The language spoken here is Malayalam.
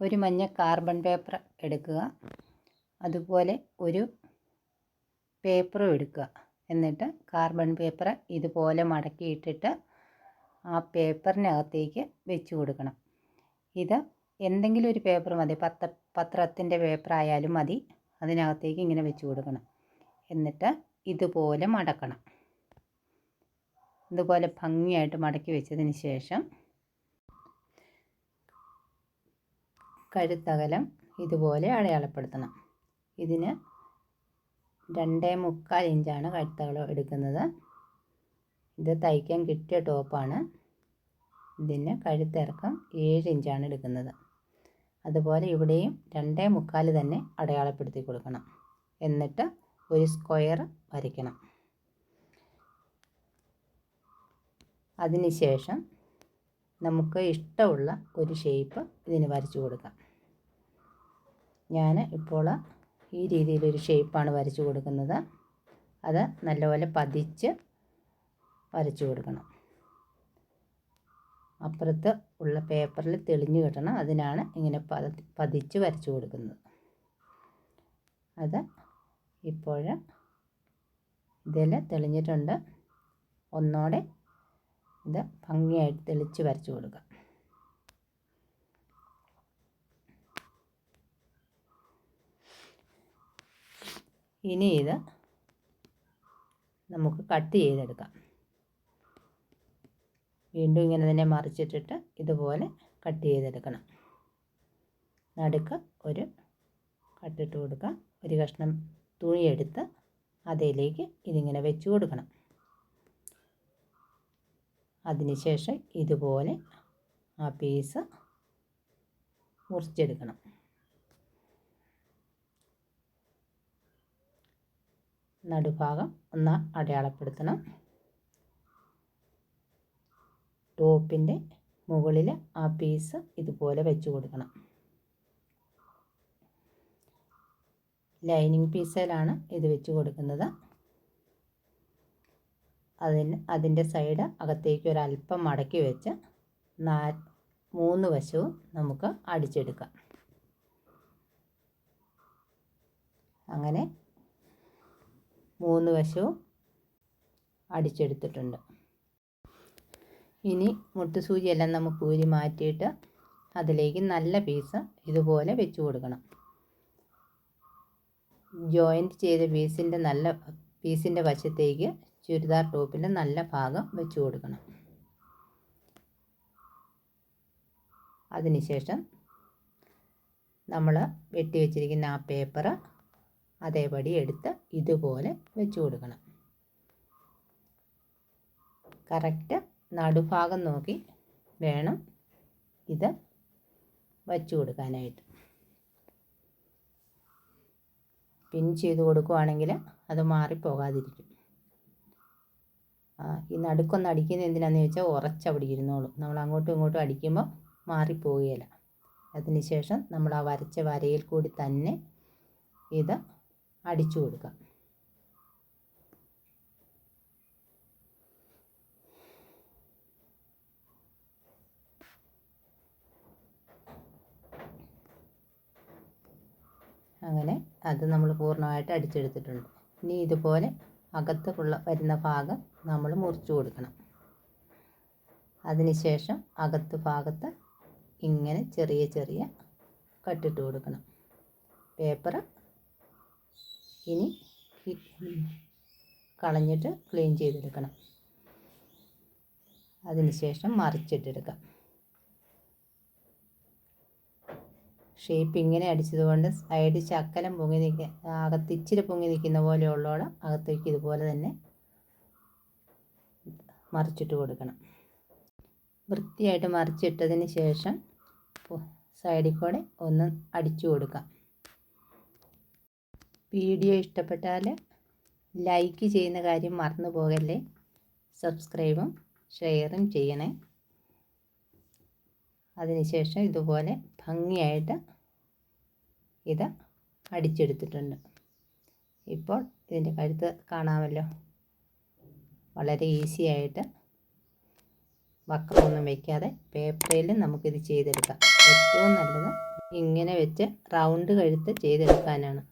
ഒരു മഞ്ഞ കാർബൺ പേപ്പർ എടുക്കുക. അതുപോലെ ഒരു പേപ്പറും എടുക്കുക. എന്നിട്ട് കാർബൺ പേപ്പർ ഇതുപോലെ മടക്കിയിട്ടിട്ട് ആ പേപ്പറിനകത്തേക്ക് വെച്ച് കൊടുക്കണം. ഇത് എന്തെങ്കിലും ഒരു പേപ്പർ മതി. പത്ര പത്രത്തിന്റെ പേപ്പർ ആയാലും മതി. അതിനകത്തേക്ക് ഇങ്ങനെ വെച്ച് കൊടുക്കണം. എന്നിട്ട് ഇതുപോലെ മടക്കണം. ഇതുപോലെ ഭംഗിയായിട്ട് മടക്കി വെച്ചതിന് ശേഷം കഴുത്തകലം ഇതുപോലെ അടയാളപ്പെടുത്തണം. ഇതിന് രണ്ടേ മുക്കാൽ ഇഞ്ചാണ് കഴുത്തകലം എടുക്കുന്നത്. ഇത് തയ്ക്കാൻ കിട്ടിയ ടോപ്പാണ് ഇതിന് കഴുത്തിറക്കം ഏഴ് ഇഞ്ചാണ് എടുക്കുന്നത്. അതുപോലെ ഇവിടെയും രണ്ടേ മുക്കാൽ തന്നെ അടയാളപ്പെടുത്തി കൊടുക്കണം. എന്നിട്ട് ഒരു സ്ക്വയർ വരയ്ക്കണം. അതിനുശേഷം നമുക്ക് ഇഷ്ടമുള്ള ഒരു ഷേപ്പ് ഇതിന് വരച്ചു കൊടുക്കാം. ഞാൻ ഇപ്പോൾ ഈ രീതിയിലൊരു ഷേപ്പാണ് വരച്ചു കൊടുക്കുന്നത്. അത് നല്ലപോലെ പതിച്ച് വരച്ചു കൊടുക്കണം. അപ്പുറത്ത് ഉള്ള പേപ്പറിൽ തെളിഞ്ഞു കിട്ടണം. അതിനാണ് ഇങ്ങനെ പത പതിച്ച് വരച്ചു കൊടുക്കുന്നത്. അത് ഇപ്പോൾ ഇതിൽ തെളിഞ്ഞിട്ടുണ്ട്. ഒന്നോടെ ഇത് ഭംഗിയായിട്ട് തെളിച്ച് വരച്ചു കൊടുക്കുക. ഇനി ഇത് നമുക്ക് കട്ട് ചെയ്തെടുക്കാം. വീണ്ടും ഇങ്ങനെ തന്നെ മറിച്ചിട്ടിട്ട് ഇതുപോലെ കട്ട് ചെയ്തെടുക്കണം. നടുക്ക് ഒരു കട്ടിട്ട് കൊടുക്കുക ഒരു കഷ്ണം തുണിയെടുത്ത് അതിലേക്ക് ഇതിങ്ങനെ വെച്ച് കൊടുക്കണം. അതിനുശേഷം ഇതുപോലെ ആ പീസ് മുറിച്ചെടുക്കണം. നടുഭാഗം ഒന്ന് അടയാളപ്പെടുത്തണം. ടോപ്പിന്റെ മുകളിൽ ആ പീസ് ഇതുപോലെ വെച്ച് കൊടുക്കണം. ലൈനിങ് പീസിലാണ് ഇത് വെച്ച് കൊടുക്കുന്നത്. അതിന് അതിന്റെ സൈഡ് അകത്തേക്ക് ഒരല്പം മടക്കി വെച്ച് നാ മൂന്ന് വശവും നമുക്ക് അടിച്ചെടുക്കാം. അങ്ങനെ മൂന്ന് വശവും അടിച്ചെടുത്തിട്ടുണ്ട്. ഇനി മുട്ടുസൂചിയെല്ലാം നമുക്ക് ഊരി മാറ്റിയിട്ട് അതിലേക്ക് നല്ല പീസ് ഇതുപോലെ വെച്ച് കൊടുക്കണം. ജോയിന്റ് ചെയ്ത പീസിന്റെ നല്ല പീസിന്റെ വശത്തേക്ക് ചുരിദാർ ടോപ്പിന്റെ നല്ല ഭാഗം വെച്ച് കൊടുക്കണം. അതിനുശേഷം നമ്മൾ വെട്ടി വെച്ചിരിക്കുന്ന ആ പേപ്പർ അതേപടി എടുത്ത് ഇതുപോലെ വെച്ച് കൊടുക്കണം. കറക്റ്റ് നടുഭാഗം നോക്കി വേണം ഇത് വച്ചു കൊടുക്കാനായിട്ട്. പിൻ ചെയ്ത് കൊടുക്കുവാണെങ്കിൽ അത് മാറിപ്പോകാതിരിക്കും. ഈ നടുക്കൊന്ന് അടിക്കുന്നത് എന്തിനാണെന്ന് ചോദിച്ചാൽ ഉറച്ചവിടെ ഇരുന്നോളും. നമ്മൾ അങ്ങോട്ടും ഇങ്ങോട്ടും അടിക്കുമ്പോൾ മാറിപ്പോവുകയില്ല അതിന് ശേഷം നമ്മൾ ആ വരച്ച വരയിൽ കൂടി തന്നെ ഇത് അടിച്ചു കൊടുക്കാം. അങ്ങനെ അത് നമ്മൾ പൂർണമായിട്ട് അടിച്ചെടുത്തിട്ടുണ്ട്. ഇനി ഇതുപോലെ അകത്തുള്ള വരുന്ന ഭാഗം നമ്മൾ മുറിച്ചു കൊടുക്കണം. അതിനുശേഷം അകത്ത് ഭാഗത്ത് ഇങ്ങനെ ചെറിയ ചെറിയ കട്ടിട്ട് കൊടുക്കണം. പേപ്പർ ഇനി കളഞ്ഞിട്ട് ക്ലീൻ ചെയ്തെടുക്കണം. അതിനുശേഷം മറിച്ചിട്ടെടുക്കാം. ഷേപ്പ് ഇങ്ങനെ അടിച്ചതുകൊണ്ട് സൈഡ് ശക്കലം പൊങ്ങി നിൽക്കുക അകത്ത് ഇച്ചിരി പൊങ്ങി നിൽക്കുന്ന പോലെ പോലെയുള്ളോളം അകത്തേക്ക് ഇതുപോലെ തന്നെ മറിച്ചിട്ട് കൊടുക്കണം. വൃത്തിയായിട്ട് മറിച്ചിട്ടതിന് ശേഷം സൈഡിൽ കൂടെ ഒന്ന് അടിച്ചു കൊടുക്കാം. വീഡിയോ ഇഷ്ടപ്പെട്ടാൽ ലൈക്ക് ചെയ്യുന്ന കാര്യം മറന്നു പോകല്ലേ. സബ്സ്ക്രൈബും ഷെയറും ചെയ്യണേ. അതിനുശേഷം ഇതുപോലെ ഭംഗിയായിട്ട് ഇത് അടിച്ചെടുത്തിട്ടുണ്ട്. ഇപ്പോൾ ഇതിന്റെ കഴുത്ത് കാണാമല്ലോ. വളരെ ഈസി ആയിട്ട് വക്രമൊന്നും വയ്ക്കാതെ പേപ്പറിൽ നമുക്കിത് ചെയ്തെടുക്കാം. ഏറ്റവും നല്ലത് ഇങ്ങനെ വെച്ച് റൗണ്ട് കഴുത്ത് ചെയ്തെടുക്കാനാണ്.